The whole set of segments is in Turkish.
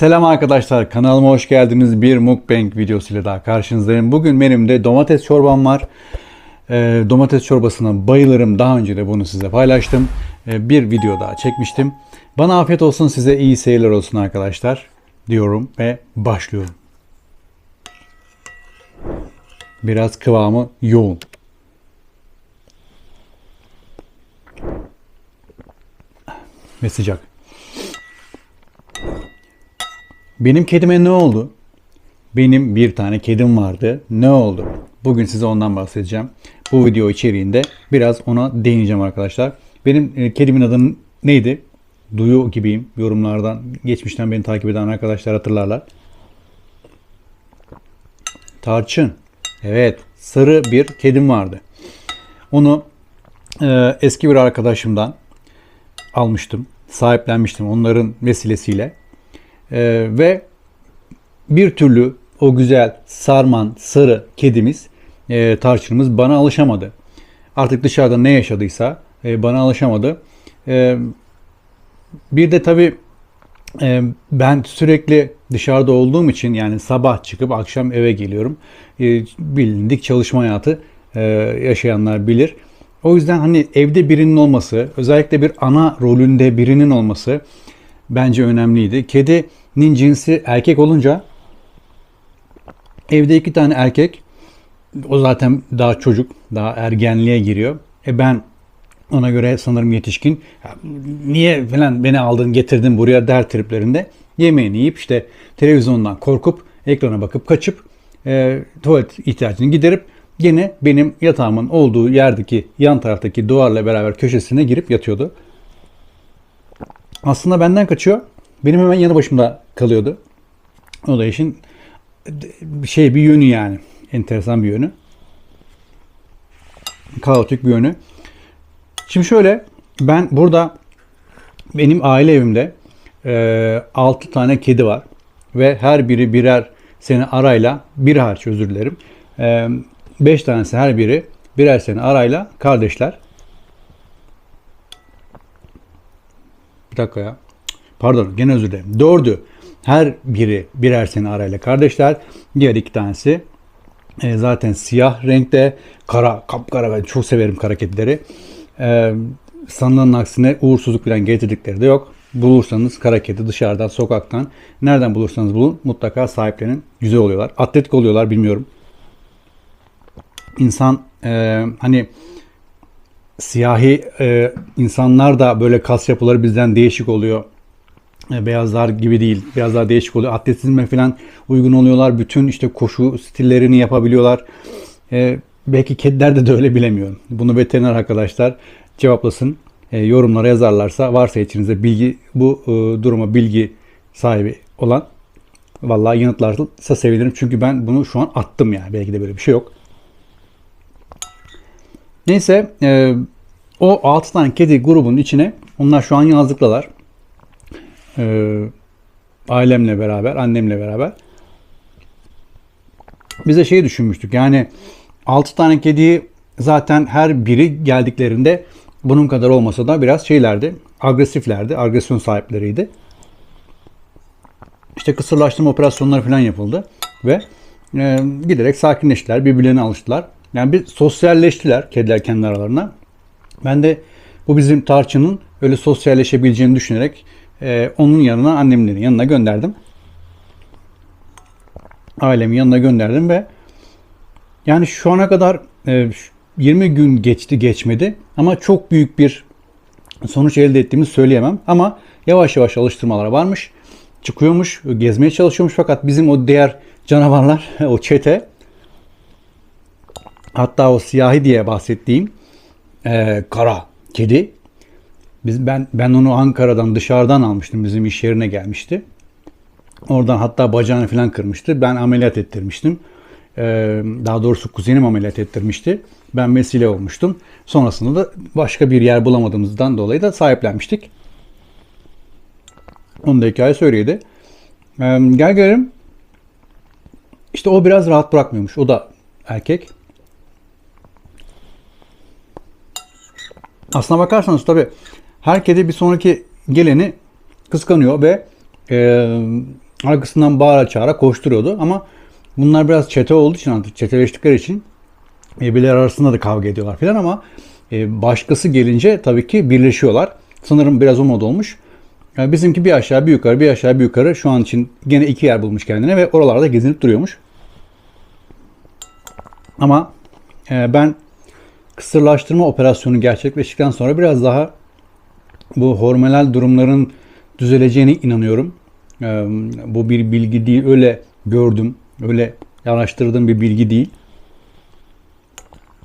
Selam arkadaşlar kanalıma hoş geldiniz. Bir mukbang videosuyla daha karşınızdayım. Bugün benim de domates çorbam var. Ee, domates çorbasına bayılırım. Daha önce de bunu size paylaştım. Ee, bir video daha çekmiştim. Bana afiyet olsun size iyi seyirler olsun arkadaşlar diyorum ve başlıyorum. Biraz kıvamı yoğun. Ve sıcak. Benim kedime ne oldu? Benim bir tane kedim vardı. Ne oldu? Bugün size ondan bahsedeceğim. Bu video içeriğinde biraz ona değineceğim arkadaşlar. Benim e, kedimin adı neydi? Duyu gibiyim. Yorumlardan, geçmişten beni takip eden arkadaşlar hatırlarlar. Tarçın. Evet, sarı bir kedim vardı. Onu e, eski bir arkadaşımdan almıştım. Sahiplenmiştim onların vesilesiyle. Ee, ve bir türlü o güzel sarman sarı kedimiz e, tarçınımız bana alışamadı. Artık dışarıda ne yaşadıysa e, bana alışamadı. E, bir de tabii e, ben sürekli dışarıda olduğum için yani sabah çıkıp akşam eve geliyorum. E, bilindik çalışma hayatı e, yaşayanlar bilir. O yüzden hani evde birinin olması, özellikle bir ana rolünde birinin olması bence önemliydi. Kedinin cinsi erkek olunca evde iki tane erkek o zaten daha çocuk, daha ergenliğe giriyor. E ben ona göre sanırım yetişkin. Niye falan beni aldın getirdin buraya der triplerinde. Yemeğini yiyip işte televizyondan korkup ekrana bakıp kaçıp e, tuvalet ihtiyacını giderip yine benim yatağımın olduğu yerdeki yan taraftaki duvarla beraber köşesine girip yatıyordu. Aslında benden kaçıyor. Benim hemen yanı başımda kalıyordu. O da işin şey bir yönü yani. Enteresan bir yönü. Kaotik bir yönü. Şimdi şöyle ben burada benim aile evimde e, 6 tane kedi var. Ve her biri birer sene arayla, bir harç özür dilerim. 5 tanesi her biri birer sene arayla kardeşler. Bir dakika ya. Pardon gene özür dilerim. Dördü her biri birer sene arayla kardeşler. Diğer iki tanesi e, zaten siyah renkte kara kapkara ben çok severim kara kedileri. E, sanılanın aksine uğursuzluk falan getirdikleri de yok. Bulursanız kara kedi dışarıdan sokaktan nereden bulursanız bulun mutlaka sahiplenin. Güzel oluyorlar. Atletik oluyorlar bilmiyorum. İnsan e, hani siyahi e, insanlar da böyle kas yapıları bizden değişik oluyor. E, beyazlar gibi değil. Daha değişik oluyor. Atletizme falan uygun oluyorlar. Bütün işte koşu stillerini yapabiliyorlar. E, belki kedilerde de öyle bilemiyorum. Bunu veteriner arkadaşlar cevaplasın. E, yorumlara yazarlarsa varsa içinizde bilgi bu e, duruma bilgi sahibi olan vallahi yanıtlarsa sevinirim. Çünkü ben bunu şu an attım yani. Belki de böyle bir şey yok. Neyse e, o 6 tane kedi grubunun içine onlar şu an yazlıktalar. E, ailemle beraber, annemle beraber. Bize şey düşünmüştük yani 6 tane kediyi zaten her biri geldiklerinde bunun kadar olmasa da biraz şeylerdi, agresiflerdi, agresyon sahipleriydi. İşte kısırlaştırma operasyonları falan yapıldı ve e, giderek sakinleştiler, birbirlerine alıştılar. Yani bir sosyalleştiler kediler kendi aralarına. Ben de bu bizim tarçının öyle sosyalleşebileceğini düşünerek e, onun yanına annemlerin yanına gönderdim. Ailemin yanına gönderdim ve yani şu ana kadar e, 20 gün geçti geçmedi ama çok büyük bir sonuç elde ettiğimi söyleyemem. Ama yavaş yavaş alıştırmalara varmış. Çıkıyormuş, gezmeye çalışıyormuş fakat bizim o diğer canavarlar, o çete Hatta o siyahi diye bahsettiğim e, kara kedi. Biz ben ben onu Ankara'dan dışarıdan almıştım. Bizim iş yerine gelmişti. Oradan hatta bacağını falan kırmıştı. Ben ameliyat ettirmiştim. E, daha doğrusu kuzenim ameliyat ettirmişti. Ben vesile olmuştum. Sonrasında da başka bir yer bulamadığımızdan dolayı da sahiplenmiştik. Onun da hikayesi öyleydi. E, gel gelelim. İşte o biraz rahat bırakmıyormuş. O da erkek. Aslına bakarsanız tabi her kedi bir sonraki geleni kıskanıyor ve e, arkasından bağıra çağıra koşturuyordu ama bunlar biraz çete olduğu için artık çeteleştikleri için birbirleri arasında da kavga ediyorlar filan ama e, başkası gelince tabii ki birleşiyorlar. Sanırım biraz o mod olmuş. Yani bizimki bir aşağı bir yukarı bir aşağı bir yukarı şu an için gene iki yer bulmuş kendine ve oralarda gezinip duruyormuş. Ama e, ben kısırlaştırma operasyonu gerçekleştikten sonra biraz daha bu hormonal durumların düzeleceğine inanıyorum. E, bu bir bilgi değil öyle gördüm öyle araştırdığım bir bilgi değil.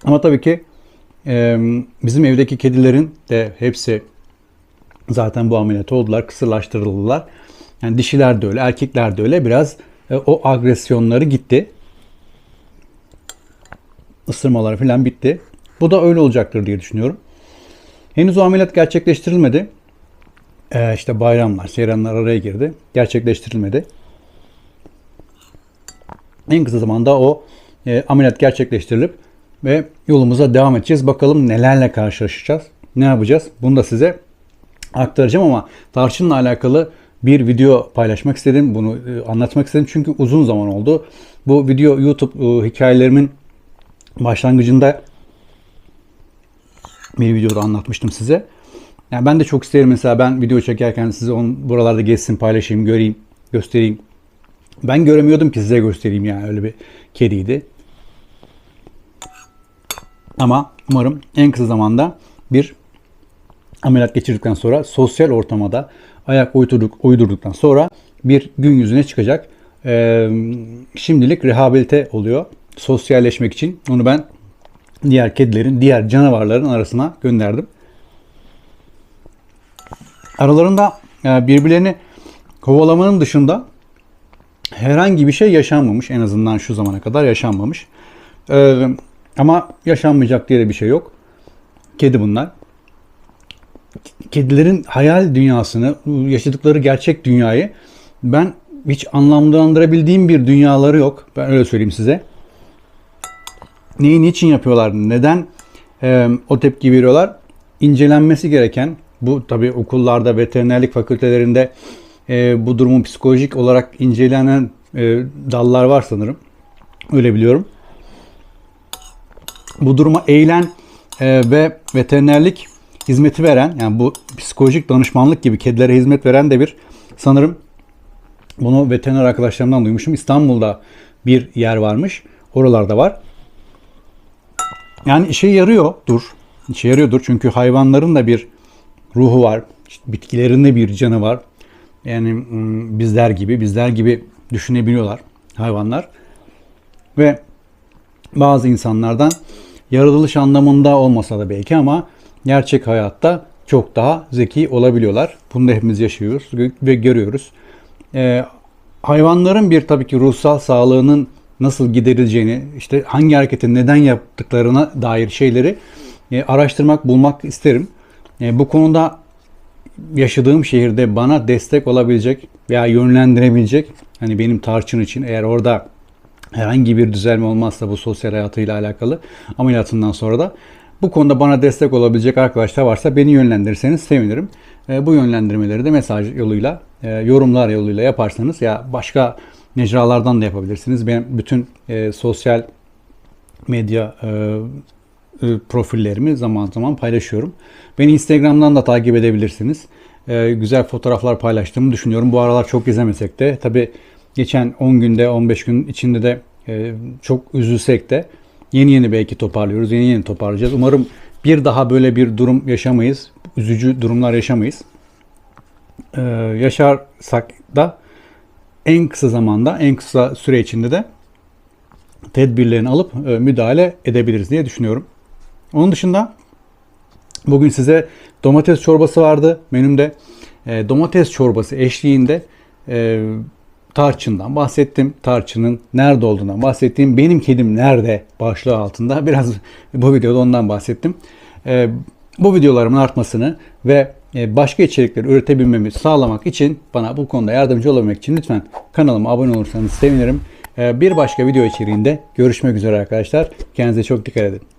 Ama tabii ki e, bizim evdeki kedilerin de hepsi zaten bu ameliyat oldular, kısırlaştırıldılar. Yani dişiler de öyle, erkekler de öyle. Biraz e, o agresyonları gitti. Isırmaları falan bitti. Bu da öyle olacaktır diye düşünüyorum. Henüz o ameliyat gerçekleştirilmedi. Ee, işte bayramlar, seyranlar araya girdi. Gerçekleştirilmedi. En kısa zamanda o e, ameliyat gerçekleştirilip ve yolumuza devam edeceğiz. Bakalım nelerle karşılaşacağız, ne yapacağız. Bunu da size aktaracağım ama tarçınla alakalı bir video paylaşmak istedim. Bunu e, anlatmak istedim çünkü uzun zaman oldu. Bu video YouTube e, hikayelerimin başlangıcında bir videoda anlatmıştım size. Yani ben de çok isterim mesela ben video çekerken size onu buralarda geçsin, paylaşayım, göreyim, göstereyim. Ben göremiyordum ki size göstereyim yani öyle bir kediydi. Ama umarım en kısa zamanda bir ameliyat geçirdikten sonra sosyal ortama da ayak uydurduk, uydurduktan sonra bir gün yüzüne çıkacak. Ee, şimdilik rehabilite oluyor. Sosyalleşmek için. Onu ben diğer kedilerin, diğer canavarların arasına gönderdim. Aralarında e, birbirlerini kovalamanın dışında herhangi bir şey yaşanmamış. En azından şu zamana kadar yaşanmamış. Ee, ama yaşanmayacak diye de bir şey yok. Kedi bunlar. Kedilerin hayal dünyasını, yaşadıkları gerçek dünyayı ben hiç anlamlandırabildiğim bir dünyaları yok. Ben öyle söyleyeyim size. Neyi niçin yapıyorlar? Neden e, o tepki veriyorlar? İncelenmesi gereken bu tabi okullarda, veterinerlik fakültelerinde e, bu durumun psikolojik olarak incelenen e, dallar var sanırım. Öyle biliyorum. Bu duruma eğilen e, ve veterinerlik hizmeti veren yani bu psikolojik danışmanlık gibi kedilere hizmet veren de bir sanırım bunu veteriner arkadaşlarımdan duymuşum. İstanbul'da bir yer varmış. Oralarda var. Yani işe yarıyordur. İşe yarıyordur çünkü hayvanların da bir ruhu var. İşte bitkilerin de bir canı var. Yani bizler gibi, bizler gibi düşünebiliyorlar hayvanlar. Ve bazı insanlardan yaratılış anlamında olmasa da belki ama gerçek hayatta çok daha zeki olabiliyorlar. Bunu da hepimiz yaşıyoruz ve görüyoruz. Ee, hayvanların bir tabii ki ruhsal sağlığının nasıl giderileceğini, işte hangi hareketi neden yaptıklarına dair şeyleri e, araştırmak, bulmak isterim. E, bu konuda yaşadığım şehirde bana destek olabilecek veya yönlendirebilecek hani benim tarçın için eğer orada herhangi bir düzelme olmazsa bu sosyal hayatıyla alakalı ameliyatından sonra da bu konuda bana destek olabilecek arkadaşlar varsa beni yönlendirirseniz sevinirim. E, bu yönlendirmeleri de mesaj yoluyla, e, yorumlar yoluyla yaparsanız ya başka mecralardan da yapabilirsiniz. Ben bütün e, sosyal medya e, e, profillerimi zaman zaman paylaşıyorum. Beni Instagram'dan da takip edebilirsiniz. E, güzel fotoğraflar paylaştığımı düşünüyorum. Bu aralar çok izlemesek de tabi geçen 10 günde 15 gün içinde de e, çok üzülsek de yeni yeni belki toparlıyoruz. Yeni yeni toparlayacağız. Umarım bir daha böyle bir durum yaşamayız. Üzücü durumlar yaşamayız. Ee, yaşarsak da en kısa zamanda, en kısa süre içinde de tedbirlerini alıp e, müdahale edebiliriz diye düşünüyorum. Onun dışında bugün size domates çorbası vardı menümde. E, domates çorbası eşliğinde e, tarçından bahsettim. Tarçının nerede olduğundan bahsettim. Benim kedim nerede başlığı altında biraz bu videoda ondan bahsettim. Bu videolarımın artmasını ve başka içerikleri üretebilmemi sağlamak için bana bu konuda yardımcı olabilmek için lütfen kanalıma abone olursanız sevinirim. E, bir başka video içeriğinde görüşmek üzere arkadaşlar. Kendinize çok dikkat edin.